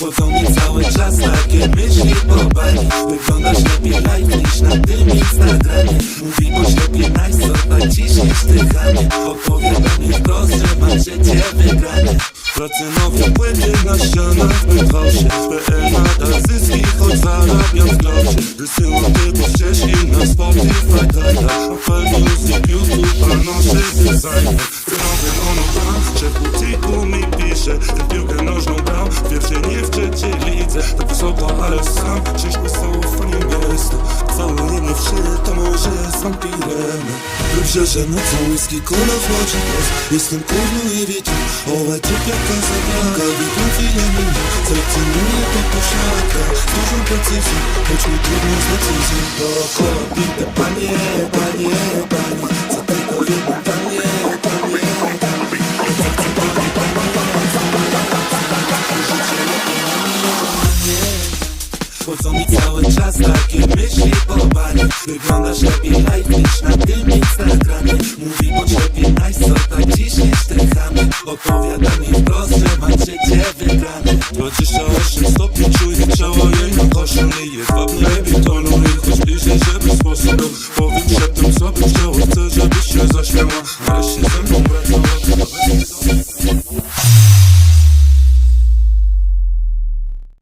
cały czas takie myśli po bani. Wyglądasz lepiej live niż na tym Instagramie. Mówi po siebie nice, co tak dychanie Odpowiada mi wprost, że macie cię wygrane Pracy nowe płyty na ścianach Bydgoszczy. PL nada zyski, choć zarabiam w groszy Wysyłam typu ścieżki na Spotify Data Apple Music, YouTube, a noszę designer. Nowy monogram, szef butiku ale sam Czyś mi są faniem jest Cały mnie w to może jest wampirem Dobrze, że nocą whisky, kola w nocy Jestem kurną i witam Owe typ jak Casablanca Witam chwilę minę Selekcjonuję po posiadkach Z dużą precyzją Choć mi trudno z decyzją. Dookoła bite panie, Chodzą mi cały czas takie myśli po bani Wyglądasz lepiej live niż na tym Instagramie. Mówi po ciebie nice, tak ciśniesz te chamy Opowiada mi wprost, że mam życie wygrane 28 stopni czuję ciało jej na koszuli Jest wapnie bitonu i choć bliżej, żeby sposobem. Powiem przedtem, co bym chciała, chcę, żebyś się zaśmiała. Wreszcie ze mną pracować